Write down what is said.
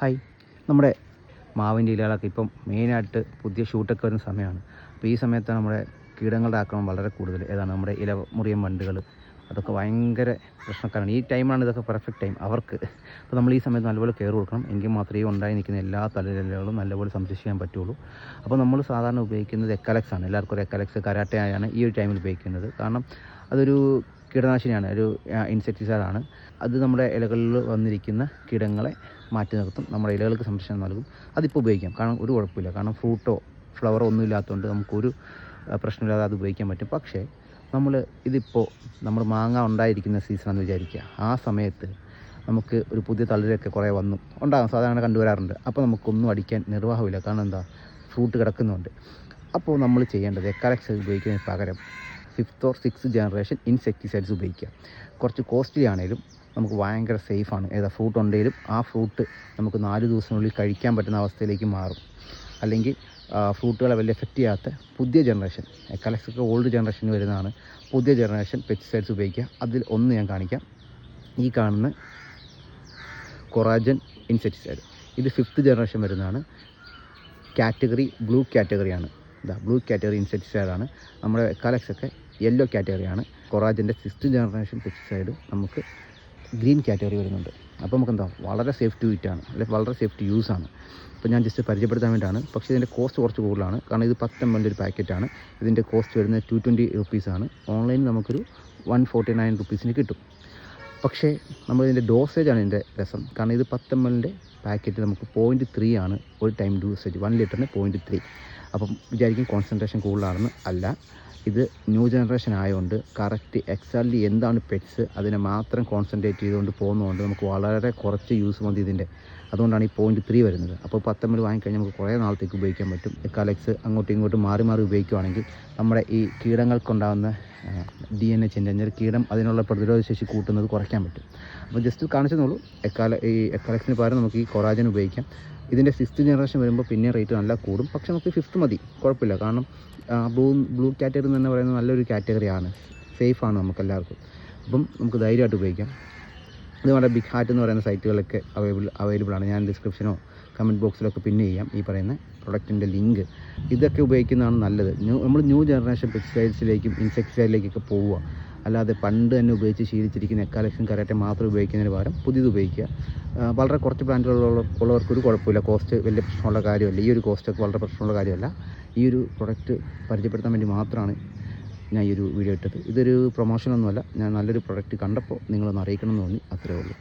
Hi. നമ്മുടെ മാവിന്റെ ഇലകളൊക്കെ ഇപ്പം മെയിനായിട്ട് പുതിയ ഷൂട്ടൊക്കെ വരുന്ന സമയമാണ്. അപ്പോൾ ഈ സമയത്ത് നമ്മുടെ കീടങ്ങളുടെ ആക്രമണം വളരെ കൂടുതൽ. ഏതാണ് നമ്മുടെ ഇല മുറിയൻ വണ്ടുകൾ. അതൊക്കെ ഭയങ്കര പ്രശ്നക്കാരാണ്. ഈ ടൈമാണ് ഇതൊക്കെ പെർഫെക്റ്റ് ടൈം അവർക്ക്. അപ്പോൾ നമ്മൾ ഈ സമയത്ത് നല്ലപോലെ കെയർ കൊടുക്കണം. എങ്കിൽ മാത്രമേ ഉണ്ടായി നിൽക്കുന്ന എല്ലാ തലയിലകളും നല്ലപോലെ സംരക്ഷിക്കാൻ പറ്റുള്ളൂ. അപ്പോൾ നമ്മൾ സാധാരണ ഉപയോഗിക്കുന്നത് എക്കലക്സ് ആണ്. എല്ലാവർക്കും ഒരു എക്കലക്സ് കരാട്ടയാണ് ഈ ഒരു ടൈമിൽ ഉപയോഗിക്കുന്നത്. കാരണം അതൊരു കീടനാശിനിയാണ് ഒരു ഇൻസെക്ടിസൈഡാണ് അത് നമ്മുടെ ഇലകളിൽ വന്നിരിക്കുന്ന കീടങ്ങളെ മാറ്റി നിർത്തും നമ്മുടെ ഇലകൾക്ക് സംരക്ഷണം നൽകും. അതിപ്പോൾ ഉപയോഗിക്കാം. കാരണം ഒരു കുഴപ്പമില്ല. കാരണം ഫ്രൂട്ടോ ഫ്ലവറോ ഒന്നും ഇല്ലാത്തതുകൊണ്ട് നമുക്കൊരു പ്രശ്നമില്ലാതെ അത് ഉപയോഗിക്കാൻ പറ്റും. പക്ഷേ നമ്മൾ ഇതിപ്പോൾ നമ്മൾ മാങ്ങ ഉണ്ടായിരിക്കുന്ന സീസണെന്ന് വിചാരിക്കുക. ആ സമയത്ത് നമുക്ക് ഒരു പുതിയ തളിരൊക്കെ കുറേ വന്നു. ഉണ്ടാകും. സാധാരണ കണ്ടുവരാറുണ്ട്. അപ്പോൾ നമുക്കൊന്നും അടിക്കാൻ നിർവാഹമില്ല. കാരണം എന്താ? ഫ്രൂട്ട് കിടക്കുന്നുണ്ട്. അപ്പോൾ നമ്മൾ ചെയ്യേണ്ടത് എക്കാലക്സ് ഉപയോഗിക്കുന്നതിന് പകരം fifth or six generation insecticides ഉപയോഗിക്കുക. കുറച്ച് കോസ്റ്റ്ലി ആണെങ്കിലും നമുക്ക് ഭയങ്കര സേഫാണ്. ഏതാ ഫ്രൂട്ട് ഉണ്ടെങ്കിലും ആ ഫ്രൂട്ട് നമുക്ക് നാല് ദിവസത്തിനുള്ളിൽ കഴിക്കാൻ പറ്റുന്ന അവസ്ഥയിലേക്ക് മാറും. അല്ലെങ്കിൽ ഫ്രൂട്ടുകളെ വലിയ എഫക്റ്റ് ചെയ്യാത്ത പുതിയ ജനറേഷൻ കലക്സൊക്കെ ഓൾഡ് ജനറേഷൻ വരുന്നതാണ് പുതിയ ജനറേഷൻ പെസ്റ്റിസൈഡ്സ് ഉപയോഗിക്കുക. അതിൽ ഒന്ന് ഞാൻ കാണിക്കാം. ഈ കാണുന്ന കൊറാജൻ ഇൻസെക്ടിസൈഡ്. ഇത് ഫിഫ്ത്ത് ജനറേഷൻ വരുന്നതാണ്. കാറ്റഗറി ബ്ലൂ കാറ്റഗറിയാണ്. ഇതാ ബ്ലൂ കാറ്റഗറി ഇൻസെക്ടിസൈഡാണ്. നമ്മുടെ കലക്സൊക്കെ യെല്ലോ കാറ്റഗറിയാണ് കൊറാജിന്റെ സിക്സ്ത് ജനറേഷൻ പെസ്റ്റിസൈഡ് നമുക്ക് ഗ്രീൻ കാറ്റഗറി വരുന്നുണ്ട്. അപ്പോൾ നമുക്ക് എന്താ വളരെ സേഫ്റ്റി ആണ്. അല്ലെങ്കിൽ വളരെ സേഫ്റ്റി ടു യൂസ് ആണ്. അപ്പോൾ ഞാൻ ജസ്റ്റ് പരിചയപ്പെടുത്താൻ വേണ്ടിയാണ്. പക്ഷേ ഇതിന്റെ കോസ്റ്റ് കുറച്ച് കൂടുതലാണ്. കാരണം ഇത് പത്ത് എം എന്റെ ഒരു പാക്കറ്റാണ് ഇതിന്റെ കോസ്റ്റ് വരുന്നത് ടു ട്വന്റി റുപ്പീസാണ് ഓൺലൈനിൽ നമുക്കൊരു വൺ ഫോർട്ടി നയൻ റുപ്പീസിന് കിട്ടും. പക്ഷേ നമ്മളിതിന്റെ ഡോസേജാണ് ഇതിന്റെ രസം. കാരണം ഇത് പത്ത് എം എല്ലിന്റെ പാക്കറ്റ് നമുക്ക് പോയിന്റ് ത്രീ ആണ്. ഒരു ടൈം ഡോസേജ് വൺ ലിറ്ററിന് പോയിന്റ് ത്രീ അപ്പം വിചാരിക്കും കോൺസെൻട്രേഷൻ കൂടുതലാണെന്ന് അല്ല. ഇത് ന്യൂ ജനറേഷൻ ആയതുകൊണ്ട് കറക്റ്റ് എക്സാക്ട്ലി എന്താണ് പെറ്റ്സ് അതിനെ മാത്രം കോൺസെൻട്രേറ്റ് ചെയ്തുകൊണ്ട് പോകുന്നതുകൊണ്ട് നമുക്ക് വളരെ കുറച്ച് യൂസ് മതി ഇതിന്റെ. അതുകൊണ്ടാണ് ഈ പോയിന്റ് ത്രീ വരുന്നത്. അപ്പോൾ പത്തമ്പത് വാങ്ങിക്കഴിഞ്ഞാൽ നമുക്ക് കുറേ നാളത്തേക്ക് ഉപയോഗിക്കാൻ പറ്റും. എക്കാലക്സ് അങ്ങോട്ടും ഇങ്ങോട്ടും മാറി മാറി ഉപയോഗിക്കുകയാണെങ്കിൽ നമ്മുടെ ഈ കീടങ്ങൾക്കുണ്ടാകുന്ന ഡി എൻ എച്ച് എന്റെ കീടം അതിനുള്ള പ്രതിരോധ ശേഷി കൂട്ടുന്നത് കുറയ്ക്കാൻ പറ്റും. അപ്പോൾ ജസ്റ്റ് കാണിച്ചെന്നുള്ളൂ എക്കാല ഈ എക്കാലക്സിന് പകരം നമുക്ക് ഈ കൊറാജൻ ഉപയോഗിക്കാം. ഇതിന്റെ സിക്സ്ത് ജനറേഷൻ വരുമ്പോൾ പിന്നെ റേറ്റ് നല്ല കൂടും. പക്ഷേ നമുക്ക് ഫിഫ്ത്ത് മതി. കുഴപ്പമില്ല. കാരണം ബ്ലൂ ബ്ലൂ കാറ്റഗറി എന്ന് പറയുന്നത് നല്ലൊരു കാറ്റഗറിയാണ് സേഫാണ് നമുക്ക് എല്ലാവർക്കും. അപ്പം നമുക്ക് ധൈര്യമായിട്ട് ഉപയോഗിക്കാം. ഇത് നമ്മുടെ ബിഗ് ഹാറ്റ് എന്ന് പറയുന്ന സൈറ്റുകളൊക്കെ അവൈലബിൾ അവൈലബിൾ ആണ്. ഞാൻ ഡിസ്ക്രിപ്ഷനോ കമന്റ് ബോക്സിലൊക്കെ പിന്നെ ചെയ്യാം. ഈ പറയുന്ന പ്രൊഡക്റ്റിന്റെ ലിങ്ക് ഇതൊക്കെ ഉപയോഗിക്കുന്നതാണ് നല്ലത്. ന്യൂ നമ്മൾ ന്യൂ ജനറേഷൻ പെസ്റ്റിസൈഡ്സിലേക്കും ഇൻസെക്ടിസൈഡിലേക്കൊക്കെ പോവുക. അല്ലാതെ പണ്ട് തന്നെ ഉപയോഗിച്ച് ശീലിച്ചിരിക്കുന്ന എക്കാലക്ഷൻ കരാറ്റെ മാത്രം ഉപയോഗിക്കുന്നതിന് പകരം പുതിയത് ഉപയോഗിക്കുക. വളരെ കുറച്ച് ബ്രാൻഡുകളുള്ള ഉള്ളവർക്ക് ഒരു കുഴപ്പമില്ല. കോസ്റ്റ് വലിയ പ്രശ്നമുള്ള കാര്യമല്ല. ഈ ഒരു കോസ്റ്റൊക്കെ വളരെ പ്രശ്നമുള്ള കാര്യമല്ല. ഈ ഒരു പ്രൊഡക്റ്റ് പരിചയപ്പെടുത്താൻ വേണ്ടി മാത്രമാണ് ഞാൻ ഈ ഒരു വീഡിയോ ഇട്ടത്. ഇതൊരു പ്രൊമോഷനൊന്നുമല്ല ഞാൻ നല്ലൊരു പ്രൊഡക്റ്റ് കണ്ടപ്പോൾ നിങ്ങളൊന്ന് അറിയിക്കണം എന്ന് തോന്നി. അത്രേ ഉള്ളൂ.